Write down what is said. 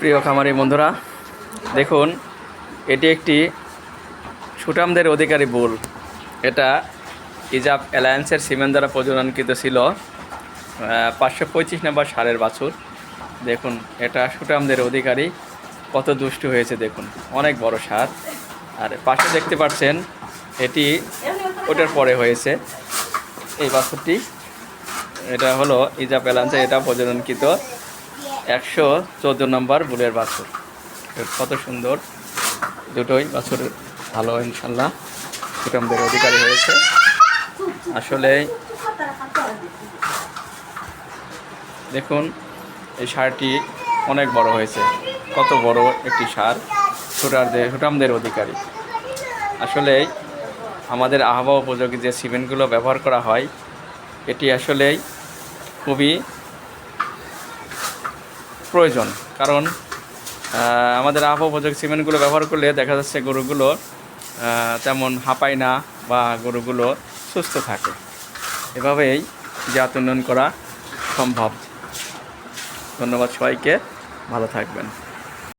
প্রিয় খামারি বন্ধুরা, দেখুন, এটি একটি সুটামদের অধিকারী বুল। এটা ইজাব অ্যালায়েন্সের সিমেন্ট দ্বারা প্রজননকৃত ছিল পাঁচশো পঁয়ত্রিশ নম্বর সারের বাছুর। দেখুন, এটা সুটামদের অধিকারী। কত দুষ্টু হয়েছে, দেখুন, অনেক বড় সার। আর পাশে দেখতে পাচ্ছেন, এটি ওটার পরে হয়েছে। এই বাছুরটি, এটা হলো ইজাব অ্যালায়েন্সে এটা প্রজননকৃত। একশো চোদ্দ নম্বর বুলের বাছুর। কত সুন্দর। দুটোই বাছুর ভালো, ইনশাল্লাহ। সুটামদের অধিকারী হয়েছে। আসলে দেখুন, এই সারটি অনেক বড় হয়েছে। কত বড় একটি সার। সুটারদের সুটামদের অধিকারী। আসলে আমাদের আবহাওয়া উপযোগী যে সিমেন্টগুলো ব্যবহার করা হয়, এটি আসলেই খুবই প্রয়োজন। কারণ আমাদের উপযোগী সিমেন্টগুলো ব্যবহার করলে দেখা যাচ্ছে গরুগুলো তেমন হাঁপায় না বা গরুগুলো সুস্থ থাকে। এভাবেই জাত উন্নয়ন করা সম্ভব। ধন্যবাদ সবাইকে। ভালো থাকবেন।